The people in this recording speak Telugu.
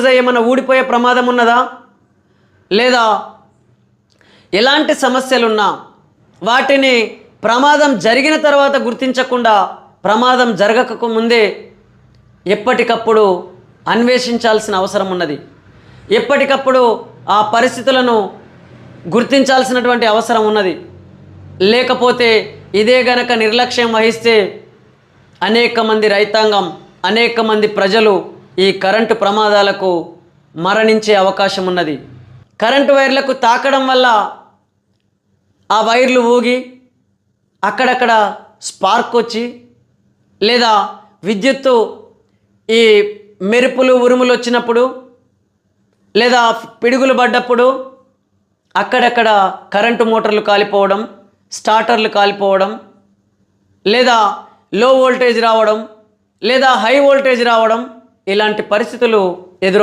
ఏమైనా ఊడిపోయే ప్రమాదం ఉన్నదా? లేదా ఎలాంటి సమస్యలున్నా వాటిని ప్రమాదం జరిగిన తర్వాత గుర్తించకుండా ప్రమాదం జరగక ముందే ఎప్పటికప్పుడు అన్వేషించాల్సిన అవసరం ఉన్నది. ఎప్పటికప్పుడు ఆ పరిస్థితులను గుర్తించాల్సినటువంటి అవసరం ఉన్నది. లేకపోతే ఇదే గనక నిర్లక్ష్యం వహిస్తే అనేక మంది రైతాంగం అనేక మంది ప్రజలు ఈ కరెంటు ప్రమాదాలకు మరణించే అవకాశం ఉన్నది. కరెంటు వైర్లకు తాకడం వల్ల ఆ వైర్లు ఊగి అక్కడక్కడ స్పార్క్ వచ్చి లేదా విద్యుత్తు ఈ మెరుపులు ఉరుములు వచ్చినప్పుడు లేదా పిడుగులు పడ్డప్పుడు అక్కడక్కడ కరెంటు మోటార్లు కాలిపోవడం స్టార్టర్లు కాలిపోవడం లేదా లో వోల్టేజ్ రావడం లేదా హై వోల్టేజ్ రావడం ఇలాంటి పరిస్థితులు ఎదురవు